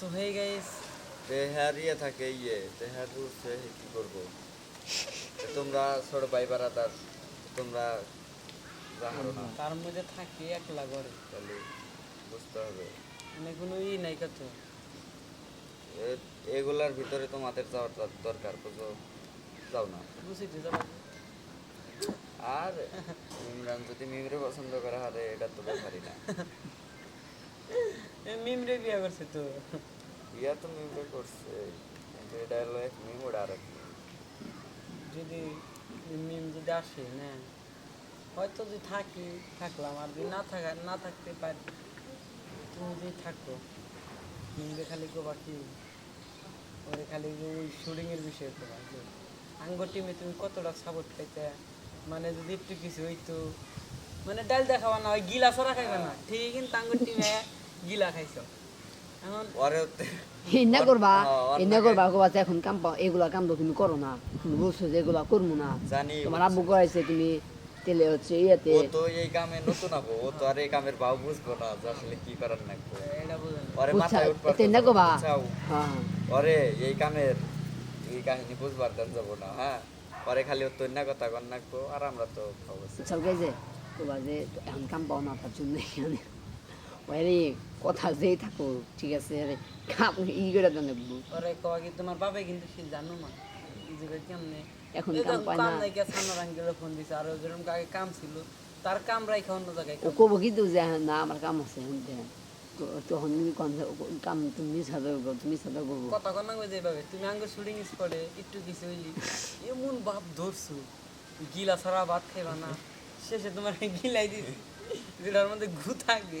So hey guys Tihar ইয়ে থাকে ইয়ে। তেহার রুলসে কি করব? তোমরা ছোট ভাই বারাদার তোমরা জানো না। তার মধ্যে থাকি একলা ঘরে। তাহলে বুঝতে হবে। মানে কোনো ই নাই কত এগুলার ভিতরে তোমাদের যাওয়ার দরকার বুঝো? যাও না। বুঝিতে যাবা আর ইমরান যদি মিমরে পছন্দ করা হারে এটা তো ব্যাপারই না। মিমরে বিয়া করছে তো। বিয়া তো মিমরে করছে। কিন্তু এটা হলো এক মিম ওটা আর যদি মিম যদি আসে না? হয়তো যদি থাকি থাকলাম। আর যদি না থাকা না থাকতে পারি তুমি যদি থাকো মিমরে খালি কোবা কি? ওরে খালি ওই শুটিংয়ের বিষয়ে যে আঙ্গ টিমে তুমি কতটা সাপোর্ট পাইতে? মানে যদি একটু কিছু হইতো মানে ডাল দেখাবা না ওই গিলা ছড়া খাইবে না ঠিক কিন্তু আঙ্গুর টিমে গিলা খাইছো। এখন ওরে হতে- করবা হ্যাঁ, করবা এখন কাম এগুলা কাম তো তুমি করো না। তুমি বলছো যে এগুলা করব না। জানি তোমার আব্বু করাইছে তুমি তেলে হচ্ছে ইয়েতে ও তো এই কামে নতুন আবো ও তো আর এই কামের ভাও বুঝব না আসলে কি করার না। ওরে মাথায় উঠবার এতে এনে করবা? হ্যাঁ। ওরে এই কামের এই কাহিনী বুঝবার দেন যাব না হ্যাঁ? পরে খালি ওর তৈন্য কথা কর নাকবো আর আমরা তো খাব। সবকে যে? কবা যে এখন কাম পাও না তার জন্য এখানে কথা যেই থাকো ঠিক আছে? আরে কাম ই করে দেন ওরে কওয়া কি তোমার বাবা কিন্তু সে জানো না যে কেমনে? এখন কাম পায় কাম নাই ফোন দিছে আর যেরকম আগে কাম ছিল তার কাম রাইখা অন্য জায়গায় ও। কব কিন্তু যে হ্যাঁ, না আমার কাম আছে হেনতে তখন তুমি কোন কাম তুমি সাদা করব তুমি সাদা করব কথা কন না যেভাবে তুমি আঙ্গুর শুটিং স্পটে একটু কিছু হইলি। এমন ভাব ধরছো গিলা ছাড়া ভাত খাইবা না। শেষে তোমার গিলাই দিছি যেটার মধ্যে ঘু থাকে।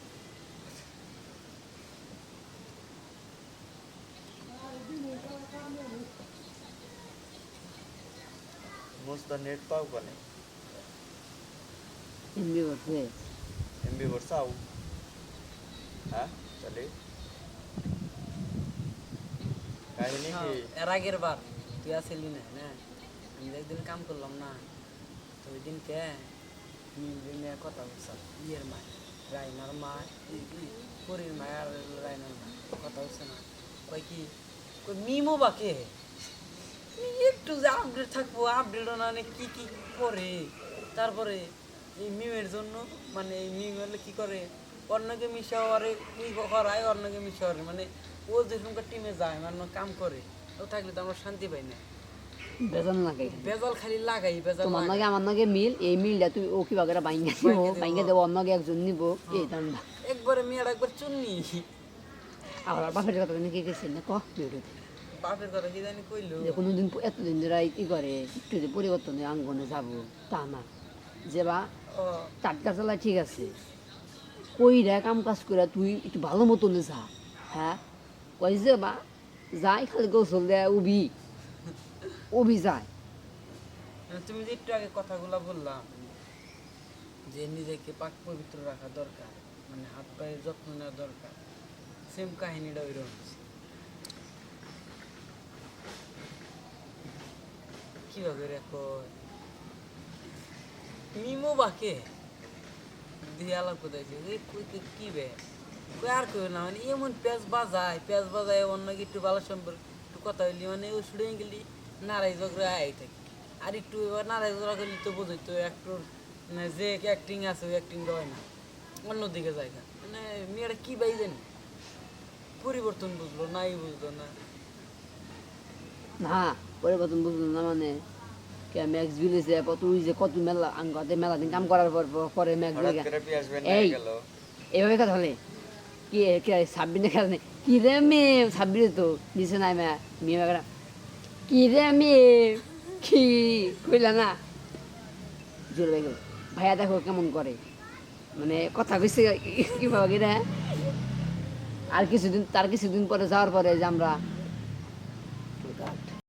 মস্ত নেট পাও কোনে এমবি করছে এমবি বর্ষাও হ্যাঁ চলে কাহিনী কি হ্যাঁ, এর আগের বার তুই আসলি না না আমি যে একদিন কাম করলাম না তো ওই দিন কে মেয়ের কথা বলছে ইয়ের মা রাইনার মা ই- ই- পরীর মা আর রাইনার মা কথা বলছে না কই কি কই মিমো বা কে একটু যে আপডেট থাকব আপডেট না মানে কি কি করে? তারপরে এই মিমের জন্য মানে এই মিম হলে কি করে? অন্যকে মিশাওয়ারে কি করায় অন্যকে মিশাওয়ারে মানে ও যেরকম টিমে যায় মানে কাম করে ও থাকলে তো আমরা শান্তি পাই না। বেতন লাগে। বেজাল খালি লাগাই বেজাল তোমার লাগাই। নাকি আমার নাকি মিল এই মিলটা তুই ও কি বাগেরা বাইঙ্গা দিব? বাইঙ্গা দিব। অন্য একজন নিব এই ধান্দা একবারে মেয়ের একবার চুন্নি। আবার বাপের কথা নাকি গেছে না কহ ভিডিওতে বাপের কথা কি জানি কইলো? কোনোদিন এতদিন ধরে কি করে একটু যে পরিবর্তনে আঙ্গনে যাব তা না। যে বা টাটকা চালা ঠিক আছে। কইরা কাম কাজ করে তুই একটু ভালো মতন যা হ্যাঁ? কই যে বা যাই খালি গোসল দেয় উবি উবি যায়। মানে তুমি যে একটু আগে কথাগুলো বললাম যে নিজেকে পাক পবিত্র রাখা দরকার মানে হাত পায়ের যত্ন নেওয়া দরকার সেম কাহিনীটা ওই রকম কীভাবে রেখো মিমো বাকে? দিয়ে আলাপ কোথায় যে কই কই কি বে? আর কই না মানে এমন পেঁয়াজ বাজায় পেঁয়াজ বাজায় অন্য একটু ভালো সম্পর্ক, একটু কথা হইলি মানে ও শুড়ে গেলি নারাই ঝগড়া আই থাকি। আর একটু এবার নারাই ঝগড়া করলি তো বোঝই তো একটু মানে যে অ্যাক্টিং আছে ওই অ্যাক্টিং হয় না অন্যদিকে জায়গা মানে মেয়েটা কি বাই জানি? পরিবর্তন বুঝলো, নাই বুঝলো না। না। পরিবর্তন বুঝলো না মানে কে ম্যাক্স বিলেছে কত মেলা আঙ্গতে মেলা দিন কাম করার পর পরে ম্যাক্স এই এভাবে কথা বলে? কি সাব্বিনে খেলা নেই? কি রে মেয়ে? তো নিচে নাই মেয়ে কি রে মেয়ে? কি? কইলা না? জোর ভাইয়া দেখো কেমন করে। মানে কথা কইছে কীভাবে রে? আর কিছুদিন তার কিছুদিন পরে যাওয়ার পরে যে আমরা